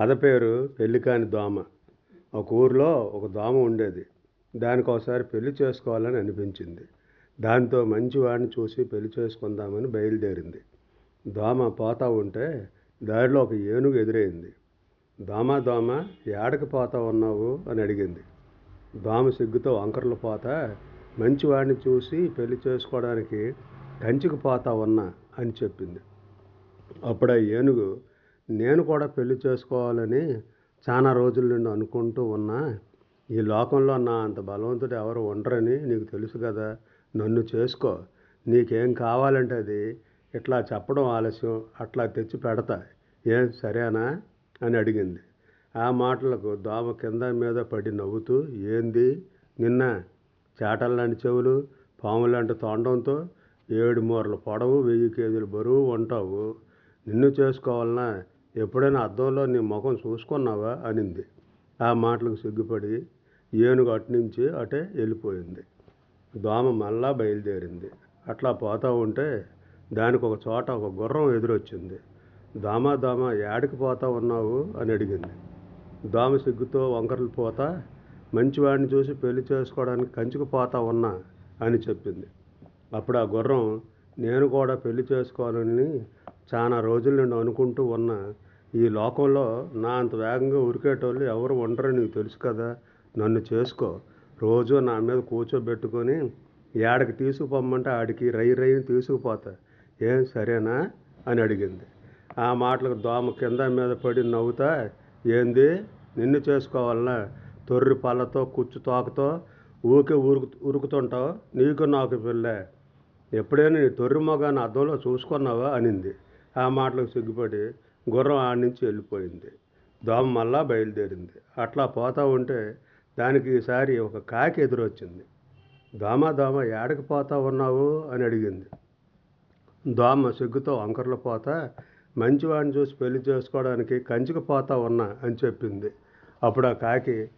కథ పేరు పెళ్ళికాని దోమ. ఒక ఊరిలో ఒక దోమ ఉండేది. దానికి ఒకసారి పెళ్ళి చేసుకోవాలని అనిపించింది. దాంతో మంచివాడిని చూసి పెళ్ళి చేసుకుందామని బయలుదేరింది. దోమ పోతా ఉంటే దారిలో ఒక ఏనుగు ఎదురైంది. దోమ దోమ ఏడకి పోతా ఉన్నావు? అని అడిగింది. దోమ సిగ్గుతో వంకరలు పోతా మంచివాడిని చూసి పెళ్ళి చేసుకోవడానికి కంచికి పోతా ఉన్నా అని చెప్పింది. అప్పుడు ఆ ఏనుగు నేను కూడా పెళ్ళి చేసుకోవాలని చాలా రోజుల నుండి అనుకుంటూ ఉన్నా ఈ లోకంలో నా అంత బలవంతుడు ఎవరు ఉండరని నీకు తెలుసు కదా. నన్ను చేసుకో. నీకేం కావాలంటే అది. ఇట్లా చెప్పడం ఆలస్యం. అట్లా తెచ్చి పెడతా. ఏం సరేనా? అని అడిగింది. ఆ మాటలకు దోమ కింద మీద పడి నవ్వుతూ ఏంది? నిన్న చేటల్లాంటి చెవులు పాములాంటి తొండంతో ఏడు మూరల పొడవు వెయ్యి కేజీల బరువు ఉంటావు. నిన్ను చేసుకోవాలన్నా ఎప్పుడైనా అద్దంలో నీ ముఖం చూసుకున్నావా? అనింది. ఆ మాటలకు సిగ్గుపడి ఏనుగు అటునుంచి అటే వెళ్ళిపోయింది. దోమ మళ్ళా బయలుదేరింది. అట్లా పోతూ ఉంటే దానికి ఒక చోట ఒక గుర్రం ఎదురొచ్చింది. దోమ దోమ ఏడికి పోతా ఉన్నావు? అని అడిగింది. దోమ సిగ్గుతో వంకరలు పోతా మంచివాడిని చూసి పెళ్ళి చేసుకోవడానికి కంచుకు పోతా ఉన్నా అని చెప్పింది. అప్పుడు ఆ గుర్రం నేను కూడా పెళ్ళి చేసుకోవాలని చాలా రోజుల నుండి అనుకుంటూ ఉన్నా ఈ లోకంలో నా అంత వేగంగా ఉరికేటోళ్ళు ఎవరు ఉండరని నీకు తెలుసు కదా. నన్ను చేసుకో. రోజు నా మీద కూర్చోబెట్టుకొని ఏడకి తీసుకుపోమ్మంటే ఆడికి రై రైని తీసుకుపోతా. ఏం సరేనా? అని అడిగింది. ఆ మాటలకు దోమ కింద మీద పడి నవ్వుతా ఏంది? నిన్ను చేసుకోవాలనా? తొర్రి పళ్ళతో కుచ్చు తోకతో ఊకే ఉరుకు ఉరుకుతుంటావు? నీకు నాకు పిల్ల. ఎప్పుడైనా నీ తొర్రి మొగాన్ని అద్దంలో చూసుకున్నావా? అనింది. ఆ మాటలకు సిగ్గుపడి గుర్రం ఆడి నుంచి వెళ్ళిపోయింది. దోమ మళ్ళా బయలుదేరింది. అట్లా పోతా ఉంటే దానికి ఈసారి ఒక కాకి ఎదురొచ్చింది. దోమ దోమ ఏడకి పోతా ఉన్నావు? అని అడిగింది. దోమ సిగ్గుతో వంకరలు పోతా మంచివాడిని చూసి పెళ్ళి చేసుకోవడానికి కంచికి పోతా ఉన్నా అని చెప్పింది. అప్పుడు ఆ కాకి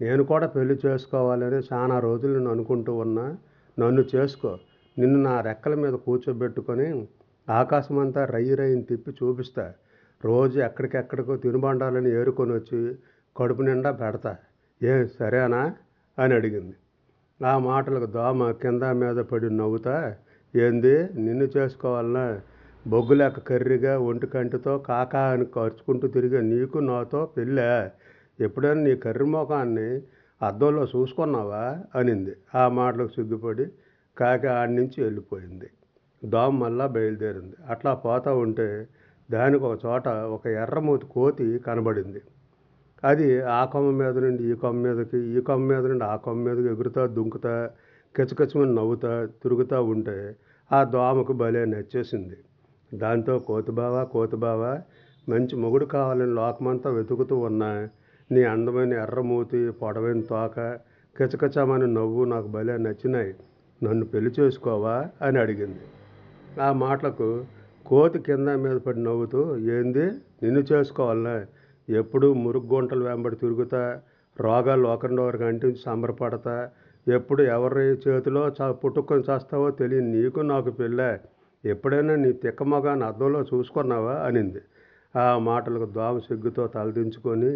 నేను కూడా పెళ్ళి చేసుకోవాలని చాలా రోజులు నేను అనుకుంటూ ఉన్నా. నన్ను చేసుకో. నిన్ను నా రెక్కల మీద కూర్చోబెట్టుకొని ఆకాశమంతా రయ్యి రయ్యిని తిప్పి చూపిస్తా. రోజు ఎక్కడికెక్కడికో తినుబండాలని ఏరుకొని వచ్చి కడుపు నిండా పెడతా. ఏ సరేనా? అని అడిగింది. ఆ మాటలకు దోమ కింద మీద పడి నవ్వుతా ఏంది నిన్ను చేసుకోవాలనా? బొగ్గు లెక్క కర్రీగా ఒంటి కంటితో కాకా అని ఖర్చుకుంటూ తిరిగే నీకు నాతో పెళ్ళే? ఎప్పుడైనా నీ కర్రీ మొఖాన్ని అద్దంలో చూసుకున్నావా? అనింది. ఆ మాటలకు సిగ్గుపడి కాకి ఆడి నుంచి వెళ్ళిపోయింది. దోమ మళ్ళా బయలుదేరింది. అట్లా పోతూ ఉంటే దానికి ఒక చోట ఒక ఎర్రమూతి కోతి కనబడింది. అది ఆ కొమ్మ మీద నుండి ఈ కొమ్మ మీదకి ఈ కొమ్మ మీద నుండి ఆ కొమ్మ మీదకి ఎగురుతా దుంకుతా కిచకిచమని నవ్వుతా తిరుగుతూ ఉంటే ఆ దోమకు భలే నచ్చేసింది. దాంతో కోతిబావా కోతిబావా మంచి మొగుడు కావాలని లోకమంతా వెతుకుతూ ఉన్నా నీ అందమైన ఎర్రమూతి పొడవైన తోక కిచకిచమని నవ్వు నాకు భలే నచ్చినాయి. నన్ను పెళ్ళి చేసుకోవా? అని అడిగింది. ఆ మాటలకు కోతి కింద మీద పడి నవ్వుతూ ఏంది? నిన్ను చేసుకోవాలనే? ఎప్పుడు మురుగు గుంటలు వెంబడి తిరుగుతా? రోగాలు ఒకరినొకరికి అంటించి సంబరపడతా? ఎప్పుడు ఎవరి చేతిలో చ పుట్టుకొని చేస్తావో తెలియని నీకు నాకు పెళ్ళే? ఎప్పుడైనా నీ తిక్కమగాన్ని అద్దంలో చూసుకున్నావా? అనింది. ఆ మాటలకు దోమ సిగ్గుతో తలదించుకొని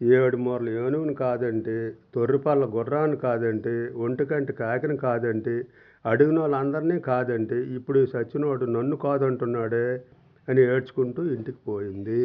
ఏడు మూరలు ఏనుగుని కాదంటే తొర్రిపల్ల గుర్రాన్ని కాదంటే ఒంటికంటి కాకిని కాదంటే అడిగిన వాళ్ళందరినీ కాదంటే ఇప్పుడు ఈ సచ్చినోడు నన్ను కాదంటున్నాడే అని ఏడ్చుకుంటూ ఇంటికి పోయింది.